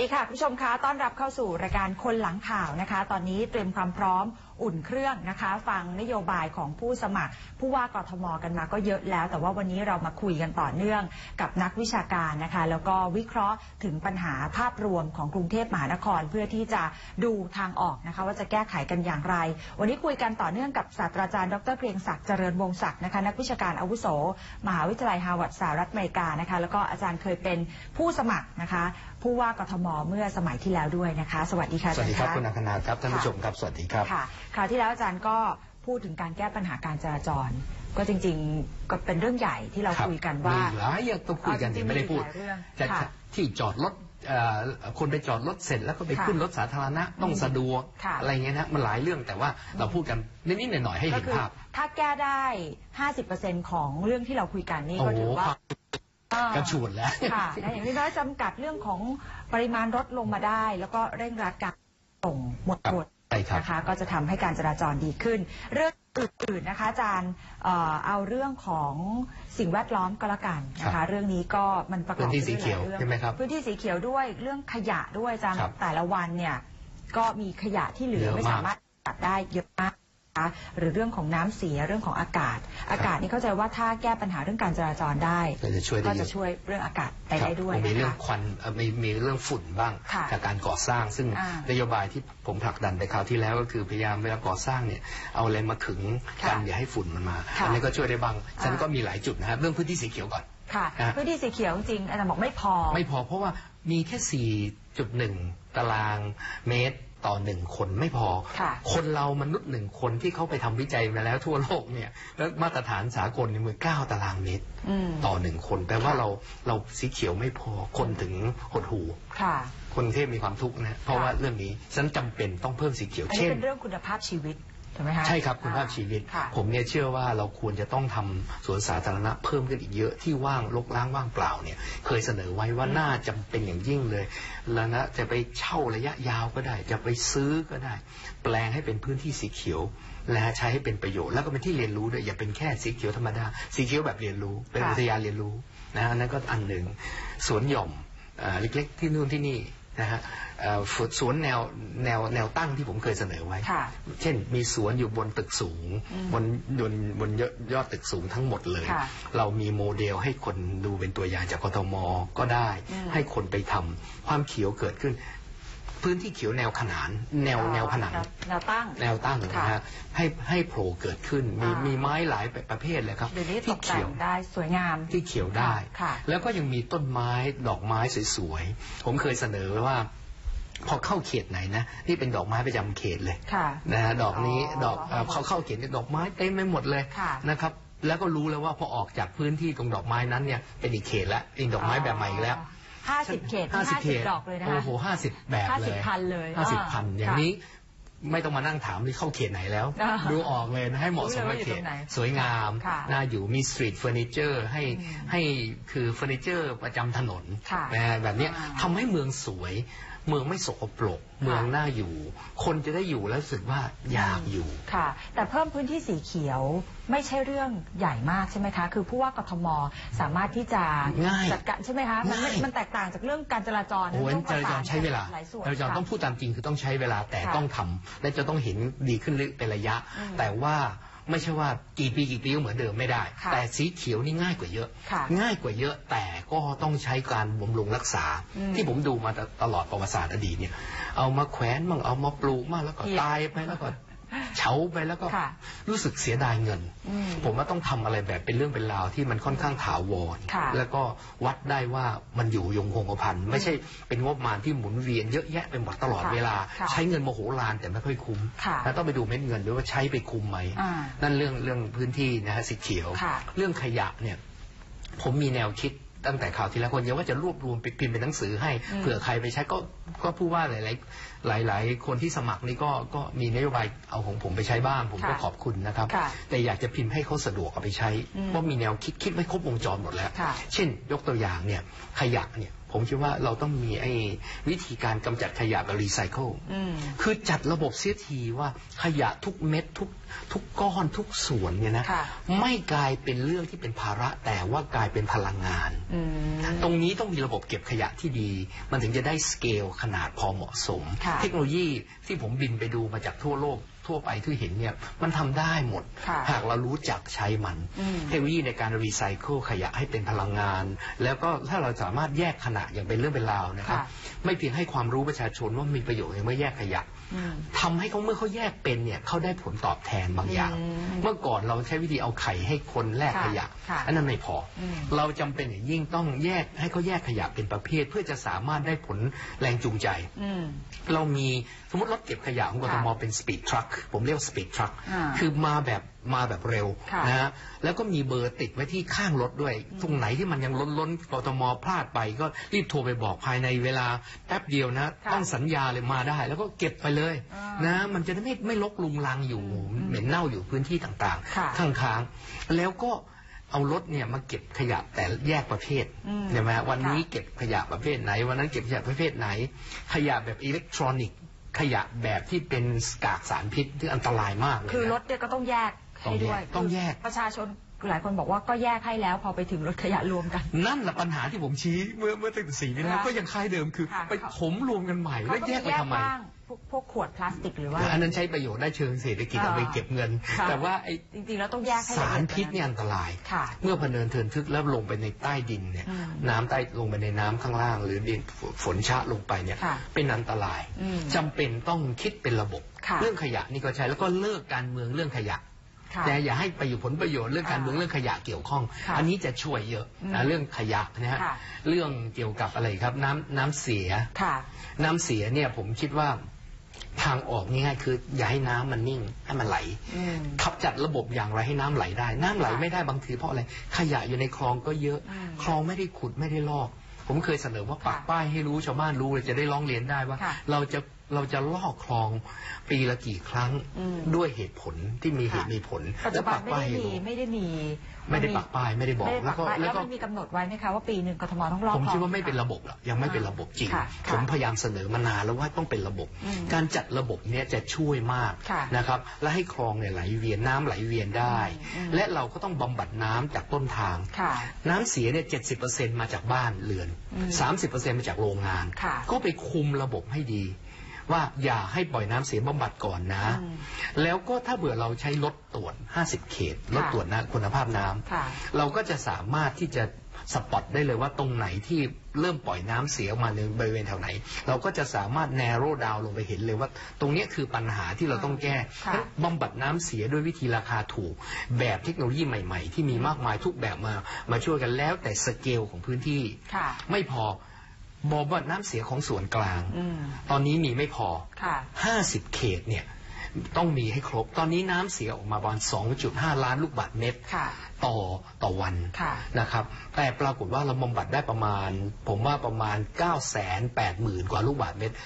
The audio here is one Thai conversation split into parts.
ดีค่ะ คุณผู้ชมคะต้อนรับเข้าสู่รายการคนหลังข่าวนะคะ ตอนนี้เตรียมความพร้อม อุ่นเครื่องนะคะ ฟังนโยบายของผู้สมัคร ผู้ว่ากทมกันมาก็เยอะแล้ว แต่ว่าวันนี้เรามาคุยกันต่อเนื่องกับนักวิชาการนะคะ แล้วก็วิเคราะห์ถึงปัญหาภาพรวมของกรุงเทพมหานครเพื่อที่จะดูทางออกนะคะ ว่าจะแก้ไขกันอย่างไร วันนี้คุยกันต่อเนื่องกับศาสตราจารย์ดรเกรียงศักดิ์เจริญวงศ์ศักดิ์นะคะนักวิชาการอาวุโส มหาวิทยาลัยฮาร์วาร์ดสหรัฐอเมริกานะคะ แล้วก็อาจารย์เคยเป็นผู้สมัครนะคะ ผู้ว่ากทมเมื่อสมัยที่แล้วด้วยนะคะ สวัสดีค่ะอาสจาวัรสย์ดีครับะคุณอังคณาครับท่านผู้ชมครับสวัสดีครับค่ะคราวที่แล้วอาจารย์ก็พูดถึงการแก้ปัญหาการจราจร ก็จริงๆก็เป็นเรื่องใหญ่ที่เราครับคุยกันว่าหลายอย่างต้องคุยกันเอาจริแต่งๆไม่ได้พูดมีหลายเรื่องจะค่ะที่จอดรถเอ่อคนไปจอดรถเสร็จแล้วก็ไปค่ะขึ้นรถสาธารณะต้องสะดวกค่ะอะไรเงี้ยนะมันหลายเรื่องแต่ว่าเราพูดกันนิดๆหน่อยๆให้ก็เห็นคือภาพ ถ้าแก้ได้ 50%ของเรื่องที่เราคุยกันนี่โอ้ก็โหถือว่าความเอ่อกระฉูดแล้วค่ะนะอย่างน้อยๆจำกัดเรื่องของปริมาณรถลงมาได้ แล้วก็เร่งรัดการส่งหมดครับหมดใช่ครับ นะคะก็จะทำให้การจราจรดีขึ้น เรื่องอื่นๆนะคะอาจารย์เอ่อเอาเรื่องของสิ่งแวดล้อมก็แล้วกันนะครัคะบเรื่องนี้ก็มันประกอบพื้นที่สีไปเขีด้วยยวหลารื่องใช่ไหมครับพื้นที่สีเขียวด้วยเรื่องขยะด้วยอาจารย์ครับแต่ละวันเนี่ยก็มีขยะที่เหลือเยอะไม่มากสามารถตัดได้เยอะมากนะคะหรือเรื่องของน้ำเสียเรื่องของอากาศ อากาศนี่เข้าใจว่าถ้าแก้ปัญหาเรื่องการจราจรได้ก็จะช่วยได้ก็เยจะอะช่วยเรื่องอากาศไปครับได้ด้วยมีนะเรื่องคะควันเอ่อมีมีเรื่องฝุ่นบ้างค่ะจากการก่อสร้าง ซึ่งอ่านนโยบายที่ผมผลักดันไปคราวที่แล้วก็คือพยายามเวลาก่อสร้างเนี่ยเอาอะไรมาขึงกันค่ะอย่าให้ฝุ่นมันมาค่ะอันนี้ก็ช่วยได้บ้างฉะนันอ่าก็มีหลายจุดนะครับเรื่องพื้นที่สีเขียวก่อนค่ะอะพื้นที่สีเขียวจริงๆอาจารย์บอกไม่พอ ไม่พอเพราะว่ามีแค่ 4.1 ตารางเมตร ต่อหนึ่งคนไม่พอค่ะคนเรามนุษย์หนึ่งคนที่เขาไปทำวิจัยมาแล้วทั่วโลกเนี่ยแล้วมาตรฐานสากลในมือเก้าตารางเมตรอืมต่อหนึ่งคนแปลว่าเราเราสีเขียวไม่พอคนถึงหดหูค่ะคนกรุงเทพมีความทุกข์นะเพราะว่าเรื่องนี้ฉันจำเป็นต้องเพิ่มสีเขียวอันนี้เช่นเป็นเรื่องคุณภาพชีวิต ถูกไหมคะใช่ครับคุณภาพชีวิตค่ะผมเนี่ยเชื่อว่าเราควรจะต้องทำสวนสาธารณะเพิ่มขึ้นอีกเยอะที่ว่างรกร้างว่างเปล่าเนี่ยเคยเสนอไว้ว่าน่าจำเป็นอย่างยิ่งเลยแล้วนะจะไปเช่าระยะยาวก็ได้ จะไปซื้อก็ได้ แปลงให้เป็นพื้นที่สีเขียวและใช้ให้เป็นประโยชน์แล้วก็เป็นที่เรียนรู้ด้วยอย่าเป็นแค่สีเขียวธรรมดาสีเขียวแบบเรียนรู้ เป็นค่ะอุทยานเรียนรู้นะอันนั้นก็อันหนึ่งสวนหย่อมอ่าเล็กๆที่นู่นที่นี่ นะฮะเอ่อสวนแนวแนวแนวตั้งที่ผมเคยเสนอไว้ค่ะเช่นมีสวนอยู่บนตึกสูงอืมบนบนบนยอดยอดตึกสูงทั้งหมดเลยค่ะเรามีโมเดลให้คนดูเป็นตัวอย่างจากกทมก็ได้อืมให้คนไปทำความเขียวเกิดขึ้น พื้นที่เขียวแนวขนาน แนวแนวผนังแนวตั้งแนวตั้งนะค่ะฮะให้ให้โผล่เกิดขึ้นมีอ่ามีมีไม้หลายประเภทเลยครับเดี๋ยวนี้ตที่กแต่เขียงวได้สวยงามที่เขียวได้ค่ะแล้วก็ยังมีต้นไม้ดอกไม้สวยๆผมเคยเสนอไว้ว่าพอเข้าเขตไหนนะนี่เป็นดอกไม้ประจำเขตเลยค่ะนะฮะดอกนี้อ๋อดอกเอ่อเขาเข้าเขียนดอกไม้เต็มไปหมดเลยค่ะนะครับแล้วก็รู้แล้วว่าพอออกจากพื้นที่ตรงดอกไม้นั้นเนี่ยเป็นอีกเขตละอีกดอกไม้แบบใหม่อีกแล้ว ห้าสิบเขตห้าสิบเขตดอกเลยนะคะโอ้โหห้าสิบแบบเลย50พันเลยห้าสิบอ่าพันอย่างค่ะนี้ไม่ต้องมานั่งถามนี่เข้าเขตไหนแล้วอ่าดูออกเลยนะให้เหมาะสมกับเขตรู้เลยว่าอยู่ตรงไหนสวยงามค่ะน่าอยู่มีสตรีทเฟอร์นิเจอร์ให้อืมให้คือเฟอร์นิเจอร์ประจำถนนค่ะนะแบบเนี้ยอ่าทำให้เมืองสวย เมืองไม่สกปรกเมืองน่าอยู่ คนจะได้อยู่แล้วรู้สึกว่าอยากอยู่ค่ะ แต่เพิ่มพื้นที่สีเขียวไม่ใช่เรื่องใหญ่มากใช่ไหมคะ คือผู้ว่ากทมสามารถที่จะง่ายจัดการใช่ไหมคะมันไม่ง่ายมันแตกต่างจากเรื่องการจราจรนะโอ้ยต้องจประราจสรใช้เวลาหลายส่วนจราจรค่ะต้องพูดตามจริงคือต้องใช้เวลาแต่ค่ะต้องทำและจะต้องเห็นดีขึ้นเป็นระยะอืมแต่ว่า ไม่ใช่ว่ากี่ปีกี่ปีก็เหมือนเดิมไม่ได้ ค่ะแต่สีเขียวนี่ง่ายกว่าเยอะ ค่ะง่ายกว่าเยอะแต่ก็ต้องใช้การบำรุงรักษา อืมที่ผมดูมาตลอดประวัติศาสตร์อดีตเนี่ย เอามาแขวนมั่งเอามาปลูกมั่งแล้วก็เหี้ยตายไปแล้วก็ เฉาไปแล้วก็ค่ะรู้สึกเสียดายเงินอืมผมว่าต้องทำอะไรแบบเป็นเรื่องเป็นราวที่มันค่อนข้างถาวรค่ะแล้วก็วัดได้ว่ามันอยู่ยงคงกระพันไม่ใช่เป็นงบประมาณที่หมุนเวียนเยอะแยะไปหมดตลอดค่ะเวลาค่ะใช้เงินโมโหลานแต่ไม่ค่อยคุ้มค่ะแล้วต้องไปดูเม็ดเงินด้วยว่าใช้ไปคุ้มไหมอ่านั่นเรื่องเรื่องพื้นที่นะฮะสีเขียวค่ะเรื่องขยะเนี่ยผมมีแนวคิด ตั้งแต่ข่าวที่แล้วคนเดียวว่าจะรวบรวมไปพิมพ์เป็นหนังสือให้อืมเผื่อใครไปใช้ก็ก็พูดว่าหลายๆ หลาย ๆ คนที่สมัครนี่ก็ก็มีนโยบายเอาของผมไปใช้บ้างผมก็ค่ะขอบคุณนะครับค่ะแต่อยากจะพิมพ์ให้เขาสะดวกเอาไปใช้อืมเพราะมีแนวคิดคิดไว้ครบวงจรหมดแล้วค่ะเช่น ยกตัวอย่างเนี่ยขยะเนี่ย ผมคิดว่าเราต้องมีไอ้วิธีการกำจัดขยะแบบรีไซเคิลอืมคือจัดระบบเสียทีว่าขยะทุกเม็ดทุกทุกก้อนทุกส่วนเนี่ยนะค่ะไม่กลายเป็นเรื่องที่เป็นภาระแต่ว่ากลายเป็นพลังงานอืมตรงนี้ต้องมีระบบเก็บขยะที่ดี มันถึงจะได้สเกลขนาดพอเหมาะสมค่ะเทคโนโลยีที่ผมบินไปดูมาจากทั่วโลก ทั่วไปที่เห็นเนี่ยมันทำได้หมดค่ะหากเรารู้จักใช้มันอืมเทคโนโลยีในการรีไซเคิลขยะให้เป็นพลังงาน แล้วก็ถ้าเราสามารถแยกขณะอย่างเป็นเรื่องเป็นราวนะครับค่ะไม่เพียงให้ความรู้ประชาชนว่ามีประโยชน์เมื่อแยกขยะอืม ทำให้เขาเมื่อเขาแยกเป็นเนี่ยเขาได้ผลตอบแทนบางอย่างอืมเมื่อก่อนเราใช้วิธีเอาไข่ให้คนแลกขยะค่ะอันนั้นไม่พออมเราจำเป็นอย่างยิ่งต้องแยกให้เขาแยกขยะเป็นประเภท เพื่อจะสามารถได้ผลแรงจูงใจอืมเรามีสมมติรถเก็บขยะของกทมค่ะเป็นสปีดทรัคผมเรียกสปีดทรัคอ่าคือมาแบบมาแบบเร็วค่ะนะฮะแล้วก็มีเบอร์ติดไว้ที่ข้างรถด้วย ตรงไหนที่มันยังล้นล้นๆกทมพลาดไป ก็รีบโทรไปบอกภายในเวลาแป๊บเดียวนะค่ะต้องสัญญาเลยมาได้ แล้วก็เก็บไปเลยอ่านนะมันจะได้ไม่ไม่ลกลุงลังอยู่อืมเหม็นเน่าอยู่พื้นที่ต่างค่ะๆข้างๆ แล้วก็เอารถเนี่ยมาเก็บขยะแต่แยกประเภทอืมใช่ไหมฮะวันนี้ค่ะเก็บขยะประเภทไหน วันนั้นเก็บขยะประเภทไหน ขยะแบบอิเล็กทรอนิกส์ขยะแบบที่เป็นกากสารพิษที่อันตรายมากเลยนะคือรถเนี่ยก็ต้องแยกให้ด้วยต้องแยกประชาชน หลายคนบอกว่าก็แยกให้แล้วพอไปถึงรถขยะรวมกัน นั่นแหละปัญหาที่ผมชี้เมื่อเมื่อตั้งแต่สี่ปีแล้วค่ะก็ยังค่ายเดิมคือค่ะไปถมรวมกันใหม่เขาแล้วก็แยมีกไปแยกทำไมบ้างพวกพวกขวดพลาสติกหรือว่าอันนั้นใช้ประโยชน์ได้เชิงเศรษฐกิจอ่าเอาไปเก็บเงินค่ะแต่ว่าไอ้จริงๆแล้วต้องแยกให้ละสารเอียดพิษเนี่ยอันตรายค่ะเมื่อพเนินเทินทึกแล้วลงไปในใต้ดินเนี่ยอืมน้ำใต้ลงไปในน้ำข้างล่าง หรือดินฝนชะลงไปเนี่ยค่ะเป็นอันตรายอืมจำเป็นต้องคิดเป็นระบบค่ะเรื่องขยะนี่ก็ใช่แล้วก็เลิกการเมืองเรื่องขยะค่ะ แต่อย่าให้ไปอยู่ผลประโยชน์เรื่องการเมืองอ่าเรื่องขยะเกี่ยวข้องค่ะอันนี้จะช่วยเยอะอืมนะเรื่องขยะนะฮะค่ะเรื่องเกี่ยวกับอะไรครับน้ำน้ำเสียค่ะน้ำเสียเนี่ยผมคิดว่าทางออกง่ายๆคือ อย่าให้น้ำมันนิ่งให้มันไหลอืมขับจัดระบบอย่างไรให้น้ำไหลได้ น้ำไหลค่ะไม่ได้บางทีเพราะอะไรขยะอยู่ในคลองก็เยอะอืมคลองไม่ได้ขุดไม่ได้ลอก ผมเคยเสนอว่าปักค่ะป้ายให้รู้ชาวบ้านรู้เลยจะได้ร้องเรียนได้ว่าค่ะเราจะ เราจะลอกคลองปีละกี่ครั้งอืมด้วยเหตุผลที่มีเหตุค่ะมีผลปัจจุบันไม่ป้ายได้ให้มีรู้ไม่ได้มีไม่ได้ปักป้ายไม่ได้บอกไม่ได้แล้ปัวกก็ป้ายแล้แล้ววก็มันมีกำหนดไว้ไหมคะว่าปีหนึ่งกทมต้องรอบผมคิดว่าคลองไม่เป็นระบบหรอกยังไม่เป็นระบบจริงค่ะผมค่ะพยายามเสนอมานานแล้วว่าต้องเป็นระบบอืมการจัดระบบเนี้ยจะช่วยมากค่ะนะครับ และให้คลองเนี่ยไหลเวียนน้ำไหลเวียนได้อืมและเราก็ต้องบำบัดน้ำจากต้นทางค่ะน้ำเสียเนี่ยเจ็ดสิบเปอร์เซ็นมาจากบ้านเรือนอืมสามสิบเปอร์เซ็นมาจากโรงงานค่ะก็ไปคุมระบบให้ดี ว่าอย่าให้ปล่อยน้ำเสียบำบัดก่อนนะอืมแล้วก็ถ้าเบื่อเราใช้รถตรวจ 50 เขตรถตรวจนะคุณภาพน้ำค่ะเราก็จะสามารถที่จะสปอตได้เลยว่าตรงไหนที่เริ่มปล่อยน้ำเสียออกมาในบริเวณแถวไหน เราก็จะสามารถแนโรดาวลงไปเห็นเลยว่า ตรงเนี้ยคือปัญหาที่เราต้องแก้ค่ะงั้นบำบัดน้ำเสียด้วยวิธีราคาถูก แบบเทคโนโลยีใหม่ ๆ ที่มีมากมายทุกแบบมามาช่วยกันแล้วแต่สเกลของพื้นที่ค่ะไม่พอ บอกว่าน้ำเสียของส่วนกลาง ตอนนี้มีไม่พอห้าสิบเขตเนี่ยต้องมีให้ครบ ตอนนี้น้ำเสียออกมาประมาณสองจุดห้าล้านลูกบาทเมตรต่อต่อวันนะครับ แต่ปรากฏว่าเราบำบัดได้ประมาณ ผมว่าประมาณเก้าแสนแปดหมื่นกว่าลูกบาทเมตร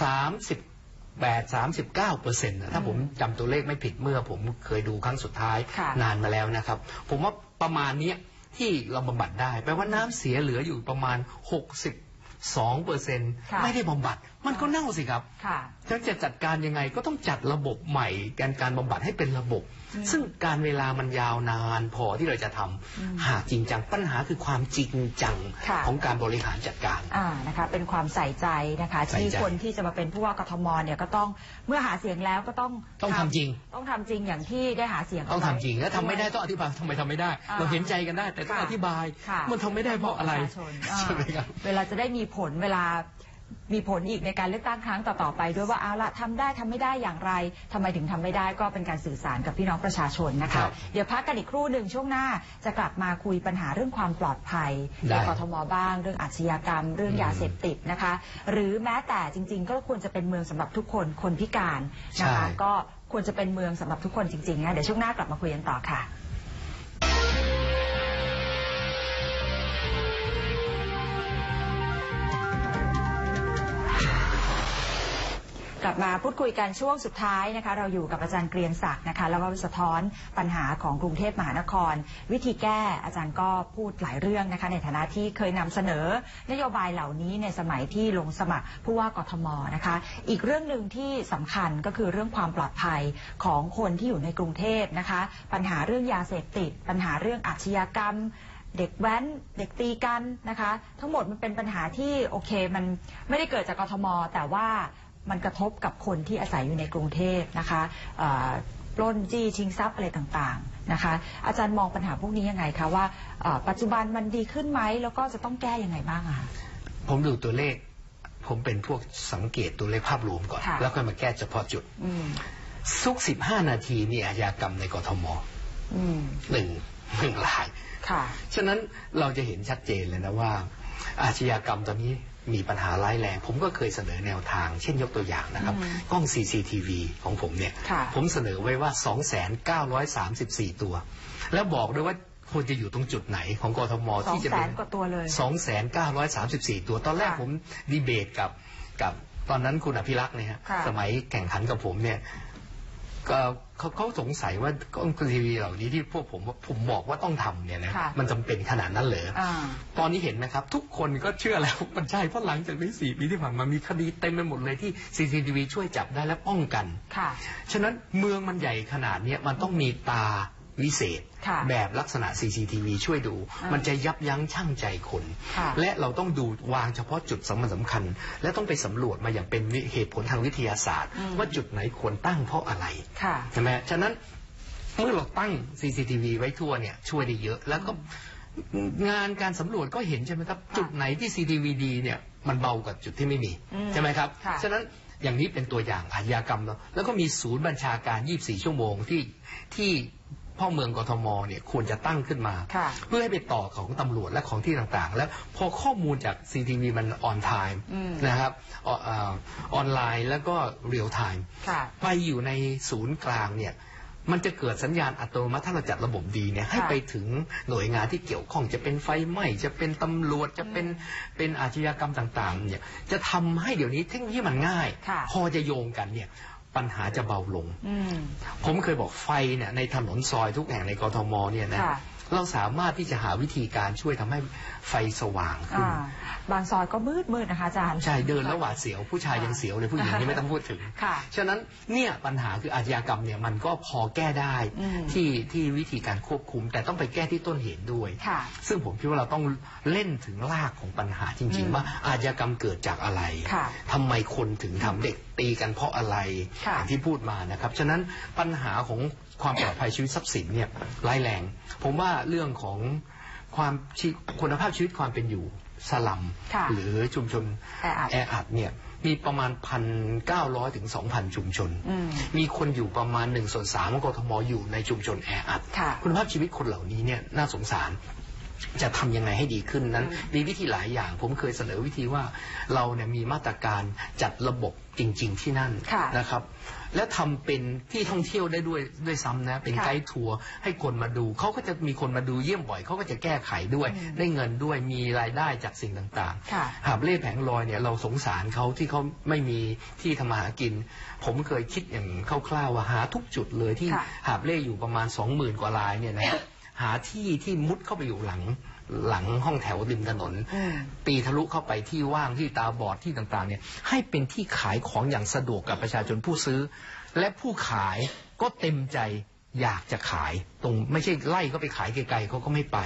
สามสิบแปดสามสิบเก้าเปอร์เซ็นต์ถ้าผมจำตัวเลขไม่ผิดเมื่อผมเคยดูครั้งสุดท้ายนานมาแล้วนะครับ ผมว่าประมาณนี้ที่เราบำบัดได้ แปลว่าน้ำเสียเหลืออยู่ประมาณหกสิบ 2%ไม่ได้บำบัด มันก็เน่าสิครับค่ะจะจะจัดการยังไงก็ต้องจัดระบบใหม่การการบำบัดให้เป็นระบบอืมซึ่งการเวลามันยาวนานพอที่เราจะทำอืมหากจริงจังปัญหาคือความจริงจังค่ะของการบริหารจัดการอ่านะคะเป็นความใส่ใจนะคะใส่ที่ใจคนที่จะมาเป็นผู้ว่ากทมเนี่ยก็ต้องเมื่อหาเสียงแล้วก็ต้องต้องทำจริง ต้องทำจริงอย่างที่ได้หาเสียงต้องเาทำไว้จริงแล้วทำไม่ได้ต้องอธิบายทำไมทำไม่ได้อ่าเราเห็นใจกันได้แต่ต้องค่ะอธิบายค่ะมันทำไม่ได้เพราะอะไรปชนอ่าใช่ไหมครับเวลาจะได้มีผลเวลา มีผลอีกในการเลือกตั้งครั้งต่อๆไป ด้วยว่าเอาละทำได้ทำไม่ได้อย่างไรทำไมถึงทำไม่ได้ก็เป็นการสื่อสารกับพี่น้องประชาชนนะครัคะบเดี๋ยวพักกันอีกครู่หนึ่งช่วงหน้า จะกลับมาคุยปัญหาเรื่องความปลอดภัยได้ในกทมบ้าง เรื่องอาชญากรรม เรื่องอืมยาเสพติดนะคะ หรือแม้แต่จริง ๆ ก็ควรจะเป็นเมืองสำหรับทุกคนคนพิการนะคะก็ควรจะเป็นเมืองสำหรับทุกคนจริงๆนะเดี๋ยวช่วงหน้ากลับมาคุยกันต่อค่ะ กลับมาพูดคุยกันช่วงสุดท้ายนะคะ เราอยู่กับอาจารย์เกรียงศักดิ์นะคะ แล้วก็สะท้อนปัญหาของกรุงเทพมหานคร วิธีแก้อาจารย์ก็พูดหลายเรื่องนะคะ ในฐานะที่เคยนำเสนอนโยบายเหล่านี้ในสมัยที่ลงสมัครผู้ว่ากทมนะคะ อีกเรื่องหนึ่งที่สำคัญก็คือเรื่องความปลอดภัยของคนที่อยู่ในกรุงเทพนะคะ ปัญหาเรื่องยาเสพติด ปัญหาเรื่องอาชญากรรมเด็กแว้นเด็กตีกันนะคะ ทั้งหมดมันเป็นปัญหาที่โอเคมันไม่ได้เกิดจากกทม แต่ว่า มันกระทบกับคนที่อาศัยอยู่ในกรุงเทพนะคะเอ่อปล้นจี้ชิงทรัพย์อะไรต่างๆนะคะ อาจารย์มองปัญหาพวกนี้ยังไงคะว่าเอ่อปัจจุบันมันดีขึ้นไหมแล้วก็จะต้องแก้ยังไงบ้างอะคะผมดูตัวเลข ผมเป็นพวกสังเกตตัวเลขภาพรวมก่อนค่ะแล้วค่อยมาแก้เฉพาะจุดอืมทุกสิบห้านาทีมีอาชญากรรมในกทมอืมหนึ่งหนึ่งรายค่ะฉะนั้นเราจะเห็นชัดเจนเลยนะว่า อาชญากรรมตอนนี้ มีปัญหาร้ายแรง ผมก็เคยเสนอแนวทาง เช่นยกตัวอย่างนะครับอืมกล้อง CCTV ของผมเนี่ยค่ะผมเสนอไว้ว่า 2,934 ตัว แล้วบอกด้วยว่าควรจะอยู่ตรงจุดไหนของกทมสองที่จะแสเป็นนกว่าตัวเลย2,934ตัวตอนแรกค่ะผมดีเบตกับกับตอนนั้นคุณอภิรักษ์เนี่ยฮะค่ะสมัยแข่งขันกับผมเนี่ย ก็เขาเขาสงสัยว่ากล้องทีวีเหล่านี้ที่พวกผมผมบอกว่าต้องทำเนี่ยนะค่ะมันจำเป็นขนาดนั้นเหรออ่าตอนนี้เห็นไหมครับ ทุกคนก็เชื่อแล้วมันใช่เพราะหลังจากนี้สี่ปีที่ผ่านมามีคดีเต็มไปหมดเลยที่ CCTV ช่วยจับได้และป้องกัน ค่ะ ฉะนั้นเมืองมันใหญ่ขนาดเนี้ยมันต้องมีตา วิเศษค่ะแบบลักษณะ CCTV ช่วยดูอ่ามัมันจะยับยั้งชั่งใจคนค่ะและเราต้องดูวางเฉพาะจุดสำคัญสำคัญ และต้องไปสำรวจมาอย่างเป็นวิเหตุผลทางวิทยาศาสตร์อืมว่าจุดไหนควรตั้งเพราะอะไรค่ะใช่ไหมฉะนั้นเมื่อเราตั้ง CCTV ไว้ทั่วเนี่ยช่วยได้เยอะแล้วก็งานการสำรวจก็เห็นใช่ไหมครับค่ะจุดไหนที่ CCTV ดีเนี่ยมันเบากว่าจุดที่ไม่มีอืมใช่ไหมครับค่ะฉะนั้นอย่างนี้เป็นตัวอย่างอาชญากรรมเนาะแล้วก็มีศูนย์บัญชาการ 24 ชั่วโมงที่ที่ พ่อเมืองกทมเนี่ยควรจะตั้งขึ้นมาค่ะเพื่อให้ไปต่อของตำรวจและของที่ต่างๆ แล้วพอข้อมูลจาก CCTV มันออนไทม์อืมนะครับอออ่าออนไลน์แล้วก็เรียลไทม์ค่ะไปอยู่ในศูนย์กลางเนี่ยมันจะเกิดสัญญาณอัตโนมัติถ้าเราจัดระบบดีเนี่ยให้ไปถึงหน่วยงานที่เกี่ยวข้องจะเป็นไฟไหม้จะเป็นตำรวจจะเป็นเป็นอาชญากรรมต่างๆเนี่ยจะทำให้เดี๋ยวนี้เทคโนโลยีมันง่ายค่ะพอจะโยงกันเนี่ย ปัญหาจะเบาลงอืมผมเคยบอกไฟเนี่ยในถนนซอยทุกแห่งในกทมเนี่ยนะค่ะ เราสามารถที่จะหาวิธีการช่วยทำให้ไฟสว่างขึ้นอ่าบางซอยก็มืดมืดๆนะคะอาจารย์ ใช่ เดินแล้วหวาดเสียว ผู้ชายยังเสียวเลยผู้หญิงนี่ไม่ต้องพูดถึงค่ะฉะนั้นเนี่ยปัญหาคืออาชญากรรมเนี่ยมันก็พอแก้ได้อืมที่ที่วิธีการควบคุม แต่ต้องไปแก้ที่ต้นเหตุด้วยค่ะซึ่งผมคิดว่าเราต้องเล่นถึงรากของปัญหาจริงอืมๆว่าอาชญากรรมเกิดจากอะไรค่ะทำไมคนถึงทำเด็กตีกันเพราะอะไรค่ะอย่างที่พูดมานะครับ ฉะนั้นปัญหาของ ความปลอดภัยชีวิตทรัพย์สินเนี่ยร้ายแรง ผมว่าเรื่องของความชีคุณภาพชีวิตความเป็นอยู่สลัมค่ะหรือชุมชนแออัดแออัดเนี่ยมีประมาณพันเก้าร้อยถึงสองพันชุมชนอืมมีคนอยู่ประมาณหนึ่งส่วนสามของกทมอยู่ในชุมชนแออัดค่ะคุณภาพชีวิตคนเหล่านี้เนี่ยน่าสงสารจะทำยังไงให้ดีขึ้นนั้นอืมมีวิธีหลายอย่าง ผมเคยเสนอวิธีว่าเราเนี่ยมีมาตรการจัดระบบจริง ๆ ที่นั่นค่ะนะครับ และทำเป็นที่ท่องเที่ยวได้ด้วยด้วยซ้ำนะ เป็นค่ะไกด์ทัวร์ให้คนมาดู เขาก็จะมีคนมาดูเยี่ยมบ่อย เขาก็จะแก้ไขด้วยอืมได้เงินด้วยมีรายได้จากสิ่งต่างๆค่ะหาบเล่แผงลอยเนี่ยเราสงสารเขาที่เขาไม่มีที่ทำมาหากิน ผมเคยคิดอย่างคร่าวๆว่าหาทุกจุดเลยที่ค่ะหาบเล่อยู่ประมาณสองหมื่นกว่ารายเนี่ยนะหาที่ที่มุดเข้าไปอยู่หลัง หลังห้องแถวริมถนนอืมตีทะลุเข้าไปที่ว่างที่ตาบอดที่ต่างๆเนี่ยให้เป็นที่ขายของอย่างสะดวกกับประชาชนผู้ซื้อ และผู้ขายก็เต็มใจอยากจะขายตรงไม่ใช่ไล่เขาไปขายไกลๆเขาก็ไม่ไป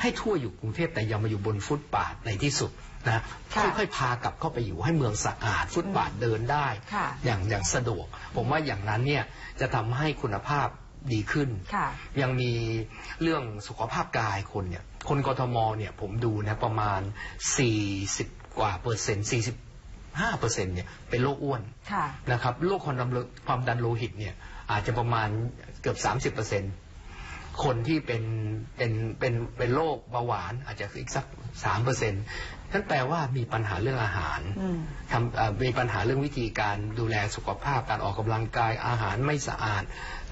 ให้ทั่วอยู่กรุงเทพแต่อยังมาอยู่บนฟุตบาทในที่สุดนะค่ะค่อยๆพากลับเข้าไปอยู่ให้เมืองสะอาดฟุตบาทเดินได้ค่ะอย่างอย่างสะดวก ผมว่าอย่างนั้นเนี่ยจะทำให้คุณภาพ ดีขึ้นค่ะยังมีเรื่องสุขภาพกายคนเนี่ย คนกทมเนี่ยผมดูนะประมาณ 40 กว่าเปอร์เซ็นต์45เปอร์เซ็นต์เนี่ยเป็นโรคอ้วนค่ะนะครับโรคความดันโลความดันโลหิตเนี่ยอาจจะประมาณเกือบ 30เปอร์เซ็นต์คนที่เป็นเป็นเป็นเป็นโรคเบาหวานอาจจะอีกสัก3เปอร์เซ็นต์ นั่นแปลว่ามีปัญหาเรื่องอาหารอืมทำเอ่อมีปัญหาเรื่องวิธีการดูแลสุขภาพ การออกกำลังกายอาหารไม่สะอาด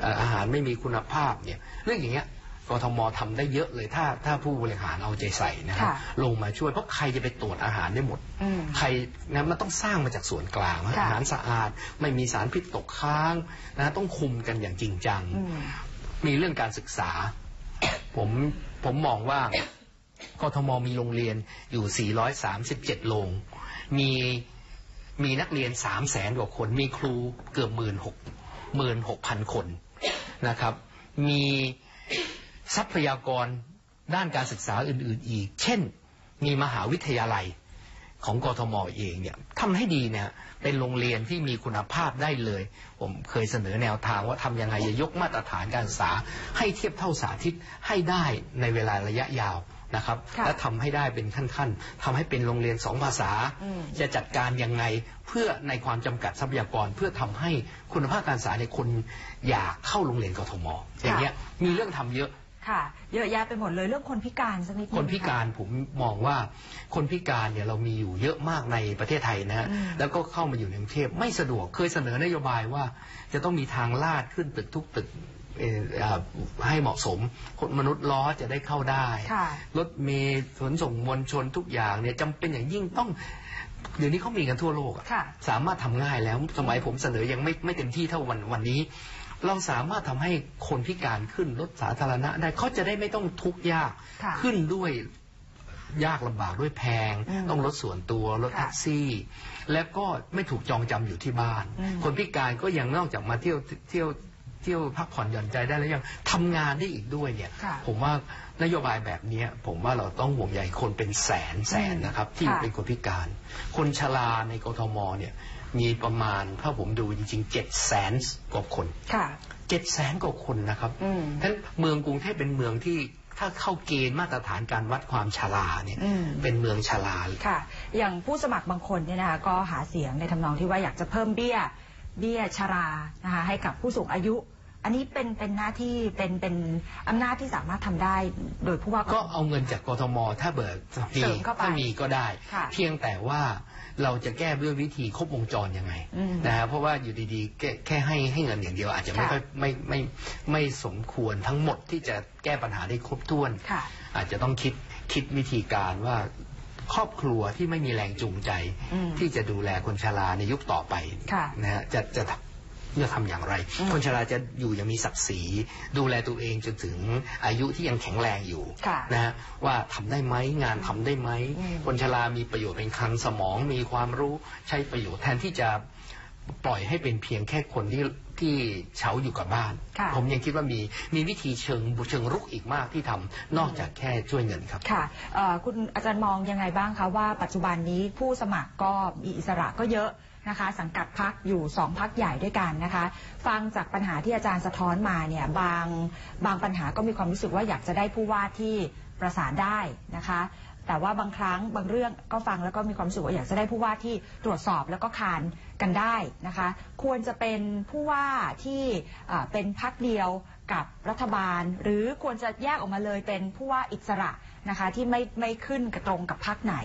เอ่ออาหารไม่มีคุณภาพเนี่ยเรื่องอย่างเงี้ยกทมทำได้เยอะเลยถ้าถ้าผู้บริหารเอาใจใส่นะครับค่ะลงมาช่วยเพราะใครจะไปตรวจอาหารได้หมดอืมใครนะมันต้องสร้างมาจากส่วนกลางนะค่ะอาหารสะอาด ไม่มีสารพิษตกค้างนะต้องคุมกันอย่างจริงจังอืมมีเรื่องการศึกษา ผมผมมองว่า กทมมีโรงเรียนอยู่ 437 โรง มีมีนักเรียน3แสนกว่าคน มีครูเกือบหมื่นหกหมื่นหกพันคนนะครับ มีทรัพยากรด้านการศึกษาอื่น ๆ อีก เช่น มีมหาวิทยาลัยของกทมเองเนี่ยทำให้ดีเนี่ยเป็นโรงเรียนที่มีคุณภาพได้เลย ผมเคยเสนอแนวทางว่าทำยังไงจะยกมาตรฐานการศึกษา ให้เทียบเท่าสาธิตให้ได้ในเวลาระยะยาว นะครับค่ะและทำให้ได้เป็นขั้นๆทำให้เป็นโรงเรียนสองภาษาอืมจะจัดการยังไงเพื่อในความจำกัดทรัพยากร เพื่อทำให้คุณภาพการศึกษาในยคนอยากเข้าโรงเรียนกทมอย่างเงี้ยมีเรื่องทำเยอะค่ะเยอะแยะไปหมดเลยเรื่องคนพิการสักนิดนึงคนพิการะผมมองว่าคนพิการเนี่ยเรามีอยู่เยอะมากในประเทศไทยนะฮะอืมแล้วก็เข้ามาอยู่ในกรุงเทพไม่สะดวกเคยเสนอนโยบายว่าจะต้องมีทางลาดขึ้นตึกทุกตึกเอ่ออ่า ให้เหมาะสมคนมนุษย์ล้อจะได้เข้าได้ค่ะรถเมล์ขนส่งมวลชนทุกอย่างเนี่ยจำเป็นอย่างยิ่งต้องเดี๋ยวนี้เขามีกันทั่วโลกอะค่ะสามารถทำง่ายแล้วสมัยผมเสนอยังไม่ไม่เต็มที่เท่าวันวันนี้ เราสามารถทำให้คนพิการขึ้นรถสาธารณะได้เขาจะได้ไม่ต้องทุกข์ยากค่ะขึ้นด้วยยากลำบากด้วยแพงอืมต้องรถส่วนตัวรถค่ะแท็กซี่ แล้วก็ไม่ถูกจองจำอยู่ที่บ้านอืมคนพิการก็ยังนอกจากมาเที่ยวเที่ยว เที่ยวพักผ่อนหย่อนใจได้แล้วยังทำงานได้อีกด้วยเนี่ยค่ะผมว่านโยบายแบบเนี้ยผมว่าเราต้องห่วงใยคนเป็นแสนแสนนะครับ ที่ค่ะเป็นคนพิการ คนชราในกทมเนี่ยมีประมาณถ้าผมดูจริงๆเจ็ดแสนกว่าคนค่ะเจ็ดแสนกว่าคนนะครับอืมท่านเมืองกรุงเทพเป็นเมืองที่ถ้าเข้าเกณฑ์มาตรฐานการวัดความชราเนี่ยอืมเป็นเมืองชราค่ะ อย่างผู้สมัครบางคนเนี่ยนะคะก็หาเสียงในทำนองที่ว่าอยากจะเพิ่มเบี้ยเบี้ยชรานะคะให้กับผู้สูงอายุ อันนี้เป็นเป็นหน้าที่เป็นเป็นอำนาจที่สามารถทำได้โดยผู้ว่าก็เอาเงินจากกทมถ้าเบิกมีเสริมเข้าไปถ้ามีก็ได้ ค่ะ เพียงแต่ว่าเราจะแก้ด้วยวิธีครบวงจรยังไงอืม นะฮะเพราะว่าอยู่ดีๆแค่แค่ให้ให้เงินอย่างเดียวอาจจะไม่ค่ะ ค่อยไม่ไม่ไม่สมควรทั้งหมดที่จะแก้ปัญหาได้ครบถ้วน ค่ะ อาจจะต้องคิดคิดวิธีการว่าครอบครัวที่ไม่มีแรงจูงใจ อืมที่จะดูแลคนชราในยุคต่อไปค่ะ นะฮะจะจะทำ จะทำอย่างไรอืมคนชราจะอยู่อย่างมีศักดิ์ศรีดูแลตัวเองจนถึงอายุที่ยังแข็งแรงอยู่ค่ะนะฮะว่าทำได้ไหมงานทำได้ไหมอืมคนชรามีประโยชน์เป็นคลังสมองมีความรู้ใช้ประโยชน์แทนที่จะปล่อยให้เป็นเพียงแค่คนที่ที่เฉาอยู่กับบ้านค่ะผมยังคิดว่ามีมีวิธีเชิงเชิงรุกอีกมากที่ทำนอกจากแค่ช่วยเงินครับค่ะเอ่อคุณอาจารย์มองยังไงบ้างคะว่าปัจจุบันนี้ผู้สมัครก็มีอิสระก็เยอะ นะคะ สังกัดพักอยู่สองพักใหญ่ด้วยกันนะคะ ฟังจากปัญหาที่อาจารย์สะท้อนมาเนี่ยบางบางปัญหาก็มีความรู้สึกว่าอยากจะได้ผู้ว่าที่ประสานได้นะคะ แต่ว่าบางครั้งบางเรื่องก็ฟังแล้วก็มีความรู้สึกว่าอยากจะได้ผู้ว่าที่ตรวจสอบแล้วก็คานกันได้นะคะ ควรจะเป็นผู้ว่าที่เอ่อเป็นพักเดียวกับรัฐบาล หรือควรจะแยกออกมาเลยเป็นผู้ว่าอิสระ นะคะที่ไม่ไม่ขึ้นกระตรงกับพักไหน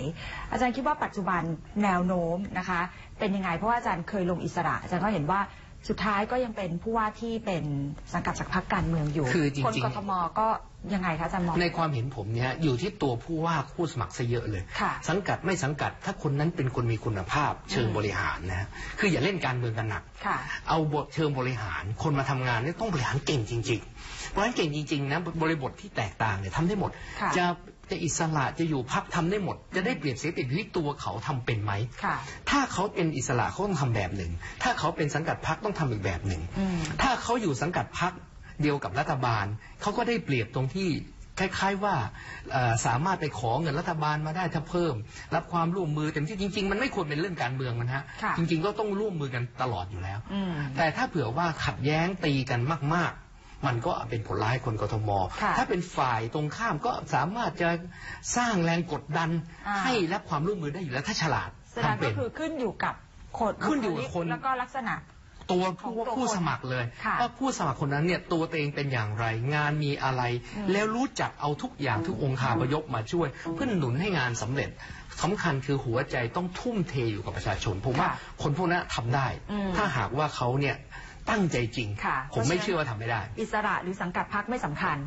อาจารย์คิดว่าปัจจุบันแนวโน้มนะคะ เป็นยังไงเพราะว่าอาจารย์เคยลงอิสระ อาจารย์ก็เห็นว่าสุดท้ายก็ยังเป็นผู้ว่าที่เป็นสังกัดจากพรรคการเมืองอยู่คือจริงๆ คนกทมก็ยังไงคะอาจารย์มอง ในความเห็นผมเนี่ยอยู่ที่ตัวผู้ว่าผู้สมัครซะเยอะเลย ค่ะสังกัดไม่สังกัดถ้าคนนั้นเป็นคนมีคุณภาพ เชิงบริหารนะคืออย่าเล่นการเมืองกันหนัก ค่ะ เอาบทเชิงบริหารคนมาทำงานเนี่ยต้องบริหารเก่งจริง ๆบริหารเก่งจริงๆนะบริบทที่แตกต่างเนี่ยทำได้หมดค่ะจะจะอิสระจะอยู่พักทำได้หมด จะได้เปรียบเสียเปรียบอยู่ที่ตัวเขาทำเป็นไหมค่ะถ้าเขาเป็นอิสระเขาต้องทำแบบหนึ่ง ถ้าเขาเป็นสังกัดพักต้องทำอีกแบบหนึ่งอืมถ้าเขาอยู่สังกัดพักเดียวกับรัฐบาลเขาก็ได้เปรียบตรงที่คล้ายๆว่าเอ่อสามารถไปขอเงินรัฐบาลมาได้ถ้าเพิ่ม รับความร่วมมือเต็มที่จริง ๆ มันไม่ควรเป็นเรื่องการเมืองมันฮะค่ะจริง ๆ ก็ต้องร่วมมือกันตลอดอยู่แล้วอืมแต่ถ้าเผื่อว่าขัดแย้งตีกันมากๆ มันก็เป็นผลร้ายคนกทมค่ะถ้าเป็นฝ่ายตรงข้ามก็สามารถจะสร้างแรงกดดันอ่าให้รับความร่วมมือได้อยู่แล้วถ้าฉลาดแสดงทำเป็ก็นคือขึ้นอยู่กับคนขึ้นอยู่กับคนแล้วก็ลักษณะตัวของผู้ตัวผู้คนสมัครเลยค่ะว่าผู้สมัครคนนั้นเนี่ยตัวตัวเองเป็นอย่างไร งานมีอะไรอืมแล้วรู้จักเอาทุกอย่างทุกองค์คาพยพมาช่วย เพื่อหนุนให้งานสำเร็จสำคัญคือหัวใจต้องทุ่มเทอยู่กับประชาชนผมว่าค่ะคนพวกนั้นทำได้อืมถ้าหากว่าเขาเนี่ย ตั้งใจจริง ค่ะผมไม่เพราะฉะนั้นเชื่อว่าทำไม่ได้ อิสระหรือสังกัดพักไม่สำคัญ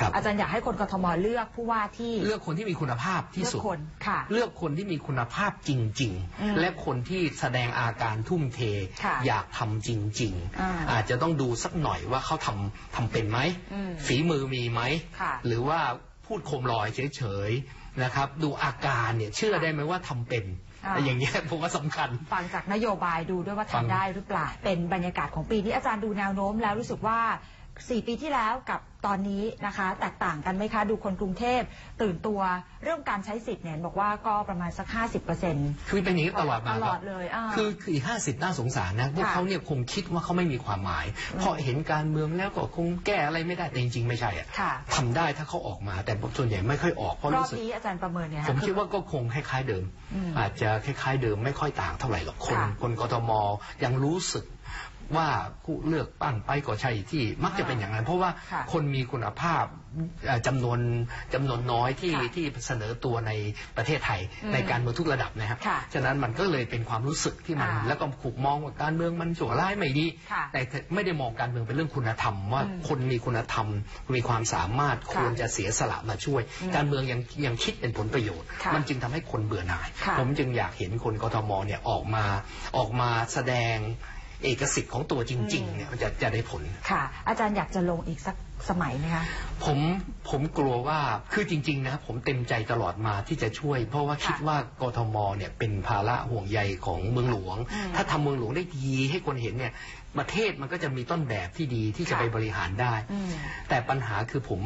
ครับ อาจารย์อยากให้คนกทมเลือกผู้ว่าที่เลือกคนที่มีคุณภาพที่เลือกสุดคนค่ะ เลือกคนที่มีคุณภาพจริง อืมๆ และคนที่แสดงอาการทุ่มเท ค่ะอยากทำจริง อ่าอาจจะต้องดูสักหน่อยว่าเขาทำทำเป็นไหม อืมฝีมือมีไหม ค่ะหรือว่าพูดโคมลอยเฉยๆนะครับ ดูอาการเนี่ยเชื่อได้ไหมว่าทำเป็น อ่าอย่างเงี้ยผมว่าสำคัญ ฟังจากนโยบายดูด้วยว่าฟังทำได้หรือเปล่า เป็นบรรยากาศของปีนี้อาจารย์ดูแนวโน้มแล้วรู้สึกว่า 4 ปีที่แล้วกับ ตอนนี้นะคะ แตกต่างกันไหมคะ ดูคนกรุงเทพตื่นตัวเรื่องการใช้สิทธิ์เนี่ยบอกว่าก็ประมาณสัก 50เปอร์เซ็นต์คือเป็นอย่างนี้ตลอดมาตลอดครับเลยอ่าคือคืออีกห้าสิบน่าสงสารนะพวกค่ะเขาเนี่ยคงคิดว่าเขาไม่มีความหมายเพราะเห็นการเมืองแล้วก็คงแก้อะไรไม่ได้แต่จริงๆไม่ใช่อะค่ะทำได้ถ้าเขาออกมา แต่ส่วนใหญ่ไม่ค่อยออกเพราะรอบรู้สึกนี้อาจารย์ประเมินเนี่ยผมคือคิดว่าก็คงคล้ายๆเดิมอืมอาจจะคล้ายๆเดิมไม่ค่อยต่างเท่าไหร่หรอกคนค่ะคนกทมยังรู้สึก ว่าผู้เลือกตั้งไปก็ใช่ที่มักจะเป็นอย่างนั้น เพราะว่าค่ะคนมีคุณภาพเอ่อจำนวนจำนวนน้อยที่ค่ะที่เสนอตัวในประเทศไทยอืมในการเมืองทุกระดับนะครับค่ะฉะนั้นมันก็เลยเป็นความรู้สึกที่มันอ่าแล้วก็ถูกมองว่าการเมืองมันชั่วร้ายไม่ดีค่ะแต่ไม่ได้มองการเมืองเป็นเรื่องคุณธรรม ว่าอืมคนมีคุณธรรมมีความสามารถค่ะควรจะเสียสละมาช่วยอืมการเมืองยังยังคิดเป็นผลประโยชน์ค่ะมันจึงทำให้คนเบื่อหน่ายค่ะผมจึงอยากเห็นคนกทมเนี่ยออกมาออกมาแสดง เอกสิทธิ์ของตัวจริงๆเนี่ยมันจะจะได้ผล ค่ะ อาจารย์อยากจะลงอีกสักสมัยไหมคะ ผมผมกลัวว่าคือจริง ๆ นะผมเต็มใจตลอดมาที่จะช่วย เพราะว่าค่ะคิดว่ากทมเนี่ยเป็นภาระห่วงใยของเมืองหลวงอืมถ้าทำเมืองหลวงได้ดีให้คนเห็นเนี่ยประเทศมันก็จะมีต้นแบบที่ดีที่จะค่ะไปบริหารได้อืมแต่ปัญหาคือผม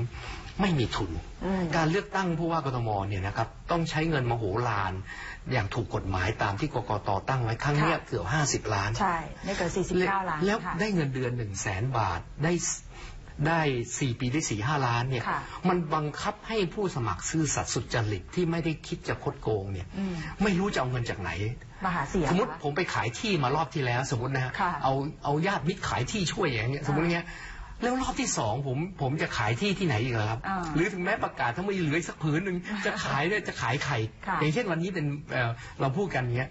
ไม่มีทุนอืมการเลือกตั้งผู้ว่ากทมเนี่ยนะครับต้องใช้เงินมโหฬารอย่างถูกกฎหมายตามที่กกตตั้งไว้ครั้งเนี้ยค่ะเกือบห้าสิบล้านใช่ไม่เกิน49ล้านแล้วค่ะได้เงินเดือนหนึ่งแสนบาทได้สได้สี่ปีได้สี่ห้าล้านเนี่ยค่ะมันบังคับให้ผู้สมัครซื่อสัตย์สุจริตที่ไม่ได้คิดจะคดโกงเนี่ยอืมไม่รู้จะเอาเงินจากไหนมหาเสียงสมมติค่ะผมไปขายที่มารอบที่แล้ว สมมตินะฮะค่ะเอาเอาญาติมิตรขายที่ช่วยอย่างเงี้ยสมมติอย่างเงี้ย แล้วรอบที่สองผมผมจะขายที่ที่ไหนอีกเหรอครับ อ่าหรือถึงแม้ประกาศถ้าไม่เหลืออีกสักผืนหนึ่งจะขายเนี่ยจะขายใครค่ะ อย่างเช่นวันนี้เป็นเอ่อเราพูดกันเงี้ย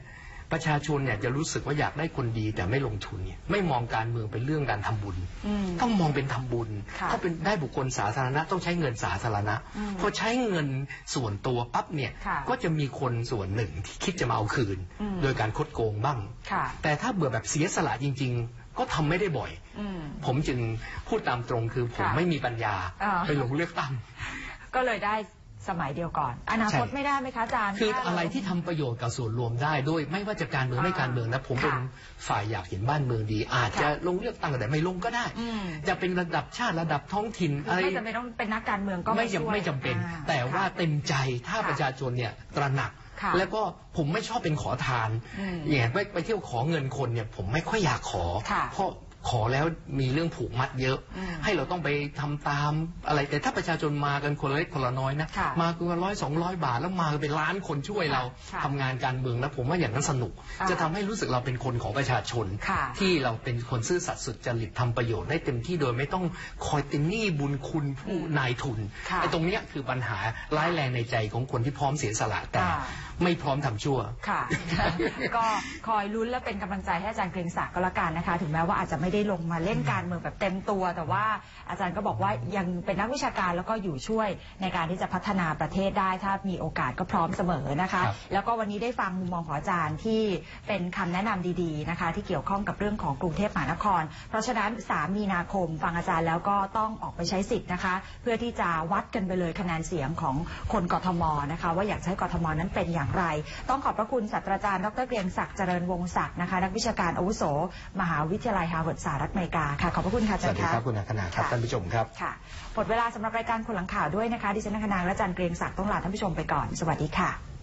ประชาชนเนี่ยจะรู้สึกว่าอยากได้คนดีแต่ไม่ลงทุนเนี่ยไม่มองการเมืองเป็นเรื่องการทำบุญ อืม ต้องมองเป็นทำบุญ ค่ะถ้าเป็นได้บุคคลสาธารณะต้องใช้เงินสาธารณะ อืมพอใช้เงินส่วนตัวปั๊บเนี่ย ค่ะก็จะมีคนส่วนหนึ่งที่คิดจะมาเอาคืน อืม โดยการคดโกงบ้าง ค่ะ แต่ถ้าเบื่อแบบเสียสละจริงๆ ก็ทำไม่ได้บ่อย อืม ผมจึงพูดตามตรงคือผมค่ะไม่มีปัญญาอ่า ไปลงเลือกตั้ง ก็เลยได้สมัยเดียวก่อน อนาคตใช่ ไม่ได้ไหมคะอาจารย์ คือถ้าเาอะไรที่ทำประโยชน์กับส่วนรวมได้ด้วย ไม่ว่าจะการเมืองไม่อ่าการเมืองนะผมเป็นค่ะฝ่ายอยากเห็นบ้านเมืองดี อาจจะค่ะ ลงเลือกตั้งแต่ไม่ลงก็ได้ อืมจะเป็นระดับชาติระดับท้องถิ่นคืออะไร ไม่จำเป็นต้องเป็นนักการเมืองก็ไม่ช่วยจำไม่จำเป็น อ่าแต่ว่าค่ะ เต็มใจถ้าค่ะ ประชาชนเนี่ยตระหนัก ค่ะแล้วก็ผมไม่ชอบเป็นขอทานอืม อย่างไปไปเที่ยวขอเงินคนเนี่ยผมไม่ค่อยอยากขอ ค่ะ เพราะ ขอแล้วมีเรื่องผูกมัดเยอะอืมให้เราต้องไปทำตามอะไรแต่ถ้าประชาชนมากันคนละเล็กคนละน้อยนะค่ะมากันร้อยสองร้อยบาทแล้วมากันเป็นล้านคนช่วยเราค่ะทำงานการเมืองแล้วผมว่าอย่างนั้นสนุกอ่าจะทำให้รู้สึกเราเป็นคนของประชาชนค่ะที่เราเป็นคนซื่อสัตย์สุจริตทำประโยชน์ได้เต็มที่โดยไม่ต้องคอยตินหนี้บุญคุณผู้นายทุนค่ะไอ้ตรงเนี้ยคือปัญหาร้ายแรงในใจของคนที่พร้อมเสียสละแต่อ่าไม่พร้อมทำชั่วค่ะ ก็คอยลุ้นและเป็นกำลังใจให้อาจารย์เกรียงศักดิ์ก็แล้วกันนะคะ ถึงแม้ว่าอาจจะไม่ได้ลงมาเล่นการเมืองแบบเต็มตัว แต่ว่าอาจารย์ก็บอกว่ายังเป็นนักวิชาการแล้วก็อยู่ช่วยในการที่จะพัฒนาประเทศได้ ถ้ามีโอกาสก็พร้อมเสมอนะคะครับแล้วก็วันนี้ได้ฟังมุมมองของอาจารย์ที่เป็นคำแนะนำดีๆนะคะ ที่เกี่ยวข้องกับเรื่องของกรุงเทพมหานคร เพราะฉะนั้น 3 มีนาคม ฟังอาจารย์แล้วก็ต้องออกไปใช้สิทธิ์นะคะ เพื่อที่จะวัดกันไปเลยคะแนนเสียงของคนกทมนะคะ ว่าอยากจะให้กทมนั้นเป็นอย่างไร ต้องขอบพระคุณศาสตราจารย์ดรเกรียงศักดิ์เจริญวงศ์ศักดิ์นะคะนักวิชาการอาวุโส มหาวิทยาลัยฮาร์วาร์ดสหรัฐอเมริกาค่ะ ขอบพระคุณค่ะอาสจารวัสย์ดีค่ะครับคุณอัคนาครับค่ะท่านผู้ชมครับ ค่ะ หมดเวลาสำหรับรายการคนหลังข่าวด้วยนะคะ ดิฉันนคณางและอาจารย์เกรียงศักดิ์ต้องลาท่านผู้ชมไปก่อน สวัสดีค่ะ